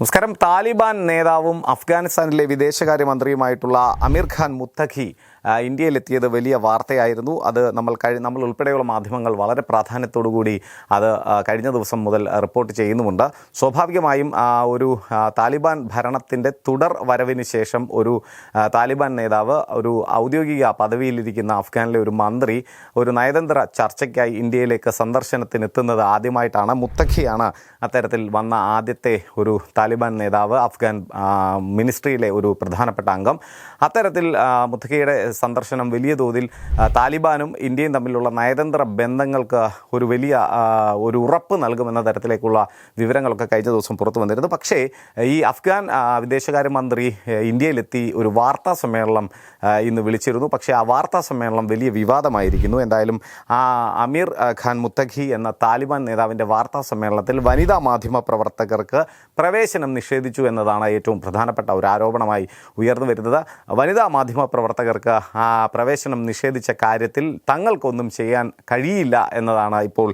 നമസ്കാരം. താലിബാൻ നേതാവും അഫ്ഗാനിസ്ഥാനിലെ വിദേശകാര്യമന്ത്രിയുമായിട്ടുള്ള അമീർ ഖാൻ മുത്തഖി ഇന്ത്യയിലെത്തിയത് വലിയ വാർത്തയായിരുന്നു. അത് നമ്മൾ കഴി നമ്മൾ ഉൾപ്പെടെയുള്ള മാധ്യമങ്ങൾ വളരെ പ്രാധാന്യത്തോടുകൂടി അത് കഴിഞ്ഞ ദിവസം മുതൽ റിപ്പോർട്ട് ചെയ്യുന്നുമുണ്ട്. സ്വാഭാവികമായും ഒരു താലിബാൻ ഭരണത്തിന്റെ തുടർ വരവിന് ശേഷം ഒരു താലിബാൻ നേതാവ് ഒരു ഔദ്യോഗിക പദവിയിലിരിക്കുന്ന അഫ്ഗാനിലെ ഒരു മന്ത്രി ഒരു നയതന്ത്ര ചർച്ചയ്ക്കായി ഇന്ത്യയിലേക്ക് സന്ദർശനത്തിനെത്തുന്നത് ആദ്യമായിട്ടാണ് മുത്തഖിയാണ് അത്തരത്തിൽ വന്ന ആദ്യത്തെ ഒരു താലിബാൻ നേതാവ് അഫ്ഗാൻ മിനിസ്ട്രിയിലെ ഒരു പ്രധാനപ്പെട്ട അംഗം. അത്തരത്തിൽ മുത്തഖയുടെ സന്ദർശനം വലിയ തോതിൽ താലിബാനും ഇന്ത്യയും തമ്മിലുള്ള നയതന്ത്ര ബന്ധങ്ങൾക്ക് ഒരു വലിയ ഒരു ഉറപ്പ് നൽകുമെന്ന തരത്തിലേക്കുള്ള വിവരങ്ങളൊക്കെ കഴിഞ്ഞ ദിവസം പുറത്തു വന്നിരുന്നു. പക്ഷേ ഈ അഫ്ഗാൻ വിദേശകാര്യമന്ത്രി ഇന്ത്യയിലെത്തി ഒരു വാർത്താ സമ്മേളനം ഇന്ന് വിളിച്ചിരുന്നു. പക്ഷേ ആ വാർത്താ സമ്മേളനം വലിയ വിവാദമായിരിക്കുന്നു. എന്തായാലും ആ അമീർ ഖാൻ മുത്തഖി എന്ന താലിബാൻ നേതാവിന്റെ വാർത്താ സമ്മേളനത്തിൽ വനിതാ മാധ്യമ പ്രവർത്തകർക്ക് പ്രവേശനം നിഷേധിച്ചു എന്നതാണ് ഏറ്റവും പ്രധാനപ്പെട്ട ഒരു ആരോപണമായി ഉയർന്നു വരുന്നത്. വനിതാ മാധ്യമ പ്രവർത്തകർക്ക് പ്രവേശനം നിഷേധിച്ച കാര്യത്തിൽ തങ്ങൾക്കൊന്നും ചെയ്യാൻ കഴിയില്ല എന്നതാണ് ഇപ്പോൾ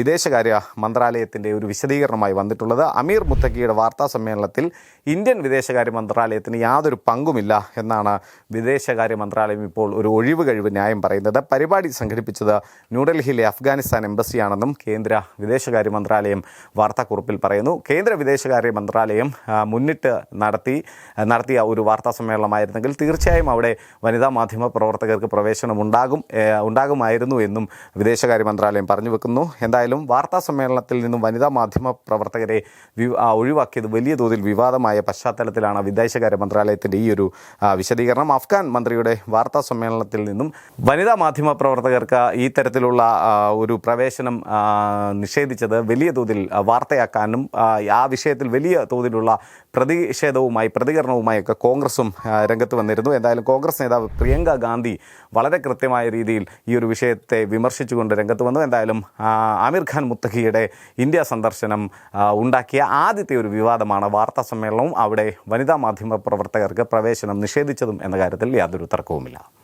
വിദേശകാര്യ മന്ത്രാലയത്തിന്റെ ഒരു വിശദീകരണമായി വന്നിട്ടുള്ളത്. അമീർ മുത്തക്കിയുടെ വാർത്താ സമ്മേളനത്തിൽ ഇന്ത്യൻ വിദേശകാര്യ മന്ത്രാലയത്തിന് യാതൊരു പങ്കുമില്ല എന്നാണ് വിദേശകാര്യ മന്ത്രാലയം ഇപ്പോൾ ഒരു ഒഴിവ് കഴിവ് ന്യായം പറയുന്നത്. പരിപാടി സംഘടിപ്പിച്ചത് ന്യൂഡൽഹിയിലെ അഫ്ഗാനിസ്ഥാൻ എംബസിയാണെന്നും കേന്ദ്ര വിദേശകാര്യ മന്ത്രാലയം വാർത്താക്കുറിപ്പിൽ പറയുന്നു. കേന്ദ്ര വിദേശകാര്യ മന്ത്രാലയം മുന്നിട്ട് നടത്തി നടത്തിയ ഒരു വാർത്താ സമ്മേളനമായിരുന്നെങ്കിൽ തീർച്ചയായും അവിടെ വനിതാ മാധ്യമ പ്രവർത്തകർക്ക് പ്രവേശനം ഉണ്ടാകും ഉണ്ടാകുമായിരുന്നു എന്നും വിദേശകാര്യ മന്ത്രാലയം പറഞ്ഞു വെക്കുന്നു. എന്തായാലും വാർത്താ സമ്മേളനത്തിൽ നിന്നും വനിതാ മാധ്യമ പ്രവർത്തകരെ ഒഴിവാക്കിയത് വലിയ തോതിൽ വിവാദമായ പശ്ചാത്തലത്തിലാണ് വിദേശകാര്യ മന്ത്രാലയത്തിന്റെ ഈ ഒരു വിശദീകരണം. അഫ്ഗാൻ മന്ത്രിയുടെ വാർത്താ സമ്മേളനത്തിൽ നിന്നും വനിതാ മാധ്യമ പ്രവർത്തകർക്ക് ഈ തരത്തിലുള്ള ഒരു പ്രവേശനം നിഷേധിച്ചത് വലിയ തോതിൽ വാർത്തയാക്കാനും ആ വിഷയത്തിൽ വലിയ തോതിലുള്ള പ്രതിഷേധവുമായി പ്രതികരണവുമായി ഒക്കെ കോൺഗ്രസും രംഗത്ത് വന്നിരുന്നു. എന്തായാലും കോൺഗ്രസ് നേതാവ് പ്രിയങ്ക ഗാന്ധി വളരെ കൃത്യമായ രീതിയിൽ ഈ ഒരു വിഷയത്തെ വിമർശിച്ചുകൊണ്ട് രംഗത്ത് വന്നു. എന്തായാലും ആമിർ ഖാൻ മുത്തഖിയുടെ ഇന്ത്യ സന്ദർശനം ഉണ്ടാക്കിയ ആദ്യത്തെ ഒരു വിവാദമാണ് വാർത്താ സമ്മേളനവും. അവിടെ വനിതാ മാധ്യമ പ്രവർത്തകർക്ക് പ്രവേശനം നിഷേധിച്ചതും എന്ന കാര്യത്തിൽ യാതൊരു തർക്കവുമില്ല.